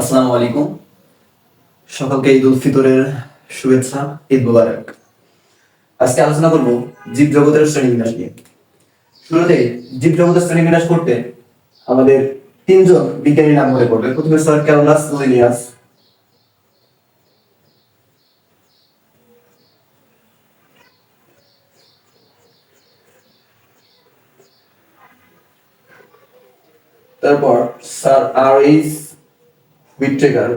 আসসালামু আলাইকুম। সকলকে ঈদ উল ফিতরের শুভেচ্ছা, ঈদ মুবারক। আজকে আলোচনা করব জীব জগতের শ্রেণীবিন্যাস নিয়ে। শুরুতে জীব জগতের শ্রেণীবিন্যাস করতে আমাদের তিনজন বিজ্ঞানীর নাম মনে পড়বে। প্রথমে স্যার ক্যারোলাস লিনিয়াস তারপর স্যার আর এইস হুইটটেকার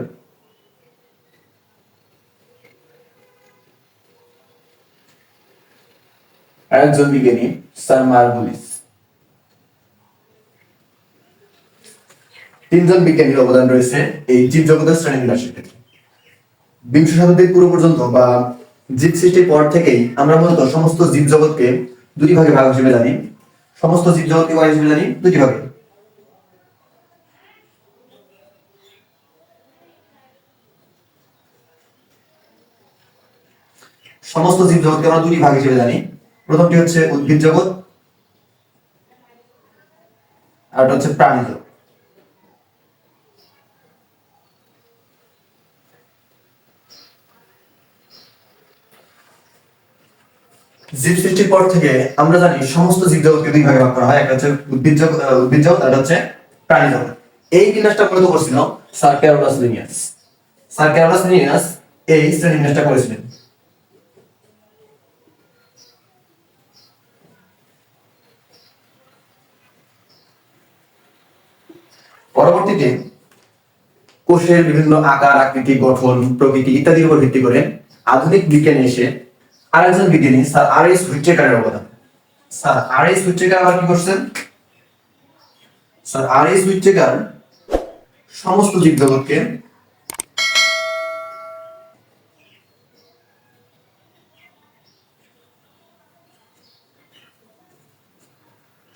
আরেকজন বিজ্ঞানী, স্যার মার্গুলিস। তিনজন বিজ্ঞানীর অবদান রয়েছে এই জীব জগতের শ্রেণীবিন্যাসের ক্ষেত্রে। বিংশ শতাব্দীর পূর্ব পর্যন্ত বা জীব সৃষ্টির পর থেকেই আমরা মূলত সমস্ত জীব জগৎকে দুটি ভাগে ভাগ হিসেবে জানি। সমস্ত জীব জগৎকে কয় হিসেবে জানি, দুটি ভাগে। সমস্ত জীব জগৎকে আমরা দুটি ভাগ হিসেবে জানি। প্রথমটি হচ্ছে উদ্ভিদ জগৎ, আর হচ্ছে প্রাণী জগৎ। জীব সৃষ্টির পর থেকে আমরা জানি সমস্ত জীব জগৎকে দুই ভাগে ভাগ করা হয়, একটা হচ্ছে উদ্ভিদ জগৎ উদ্ভিদ জগৎ, আর হচ্ছে প্রাণী জগৎ। এই বিন্যাসটা মূলত করছিল? Sir Carolus Linnaeus. Sir Carolus Linnaeus এই শ্রেণি বিন্যাসটা করেছিলেন। পরবর্তীতে কোষের বিভিন্ন আকার, আকৃতি, গঠন, প্রকৃতি ইত্যাদির উপর ভিত্তি করে আধুনিক বিজ্ঞানে এসে আরেকজন বিজ্ঞানী, স্যার আর এস হুইট্রেকারের অবদান। স্যার আর এস হুইট্রেকার আবার কি করছেন? স্যার আর এস হুইট্রেকার সমস্ত জীবজগৎকে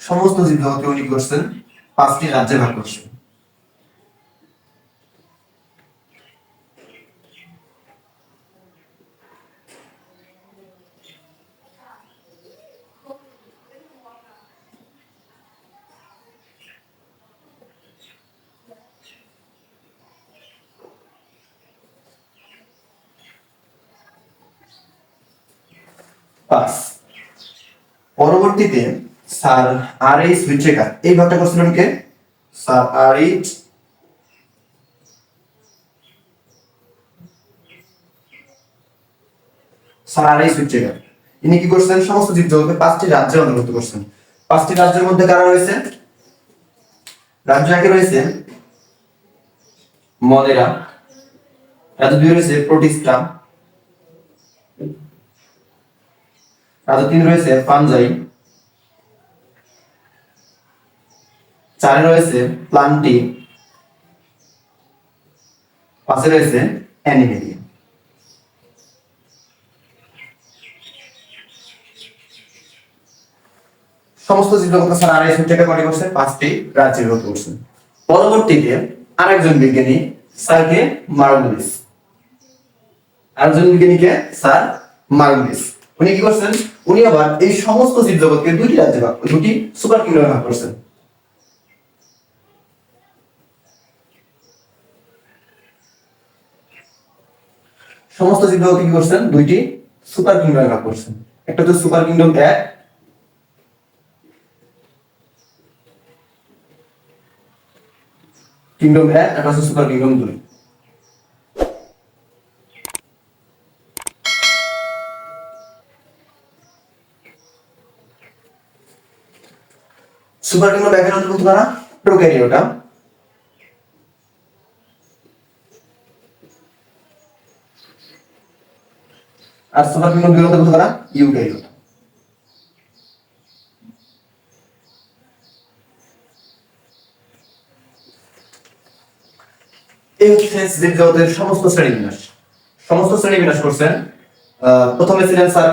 সমস্ত জীবজগৎকে উনি করছেন? পাঁচটি রাজ্যে ভাগ করছেন। পাস। পরবর্তীতে স্যার আর এইচ হুইট্রেকার এই ভাগটা করছিলেন কে? Sir R H sir R H ইনি কি করছেন? সমস্ত জীবজগৎকে পাঁচটি রাজ্যে অন্তর্ভুক্ত করছেন। পাঁচটি রাজ্যের মধ্যে কারা রয়েছে? রাজ্য একে রয়েছে মদেরা রাজ্য দুই রয়েছে প্রোটিস্টা রাজ্য তিন রয়েছে পাঞ্জাই চারে রয়েছে, প্লান্টি। পাঁচে রয়েছে অ্যানিমেলিয়া সমস্ত জীবজগৎ স্যার আড়াইশো টাকা কটি করছে, পাঁচটি রাজ্যে বিভক্ত করছেন পরবর্তীতে আরেকজন বিজ্ঞানী স্যারকে মার্গুলিস আরেকজন বিজ্ঞানীকে, স্যার মার্গুলিস উনি কি করছেন? উনি আবার এই সমস্ত জীবজগৎকে দুটি রাজ্যে ভাগ দুটি সুপার কিংডমে ভাগ করছেন। সমস্ত জীবজগৎকে কি করছেন? দুইটি সুপার কিংডমে ভাগ করছেন। একটা হচ্ছে সুপার কিংডম এক কিংডম এক, একটা হচ্ছে সুপার কিংডম দুই। সুপার কিংডম একের অন্তর্ভুক্ত কারা প্রোক্যারিওটা। আর সুপার দুই অন্তর্ভুক্ত কারা ইউক্যারিওটা। এই সমস্ত শ্রেণি বিন্যাস। সমস্ত শ্রেণি বিন্যাস করছেন প্রথমে ছিলেন স্যার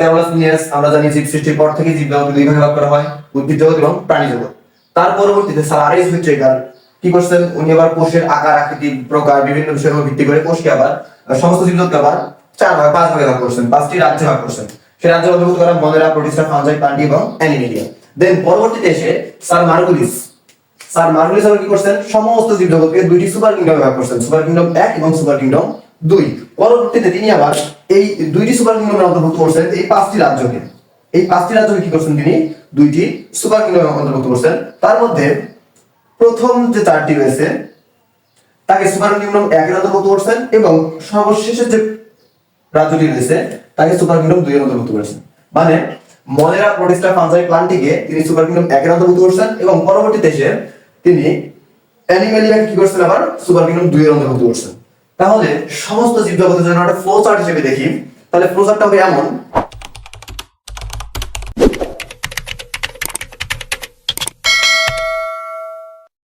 আমরা জানি জীব সৃষ্টির পর থেকে জীব জগৎ দুই করা হয় উদ্ভিদ জগৎ এবং প্রাণী জগৎ তার পরবর্তীতে স্যার আরেস হুইট্রেকার কি করছেন? উনি আবার কোষের আকার, আকৃতি, প্রকার, বিভিন্ন বিষয়ের উপর ভিত্তি করে কোষকে আবার সমস্ত জীবজগৎকে আবার চার ভাগ, পাঁচ ভাগে ভাগ করছেন, পাঁচটি রাজ্যে ভাগ করছেন। সেই রাজ্য অন্তর্ভুক্ত করা মনেরা প্রোটিস্টা, ফাঞ্জাই প্লান্টি এবং অ্যানিমেলিয়া। দেন পরবর্তীতে এসে স্যার মার্গুলিস স্যার মার্গুলিস আবার কি করছেন? সমস্ত জীবজগৎকে দুইটি সুপার কিংডমে ভাগ করছেন, সুপার কিংডম এক এবং সুপার কিংডম দুই। পরবর্তীতে তিনি আবার এই দুইটি সুপার কিংডমের অন্তর্ভুক্ত করছেন এই পাঁচটি রাজ্যকে। এই পাঁচটি রাজ্যকে কি করছেন তিনি, দুইটি সুপার কিংডমের অন্তর্ভুক্ত করছেন। তার মধ্যে প্রথম যে চারটি রয়েছে, তাকে সুপার কিংডম একের অন্তর্ভুক্ত করছেন এবং সর্বশেষের যে রাজ্যটি রয়েছে, তাকে সুপার কিংডম দুই অন্তর্ভুক্ত করেছেন। মানে মলেরা প্রোটিস্টা ফানজাই প্লান্টটিকে তিনি সুপার কিংডম একের অন্তর্ভুক্ত করছেন এবং পরবর্তীতে এসে তিনি অ্যানিমেলিয়াকে কি করছেন আবার? সুপার কিংডম দুই অন্তর্ভুক্ত করছেন। তাহলে সমস্ত জীবজগতের জন্য একটা ফ্লো চার্ট হিসেবে দেখি। তাহলে ফ্লো চার্টটা হবে এমন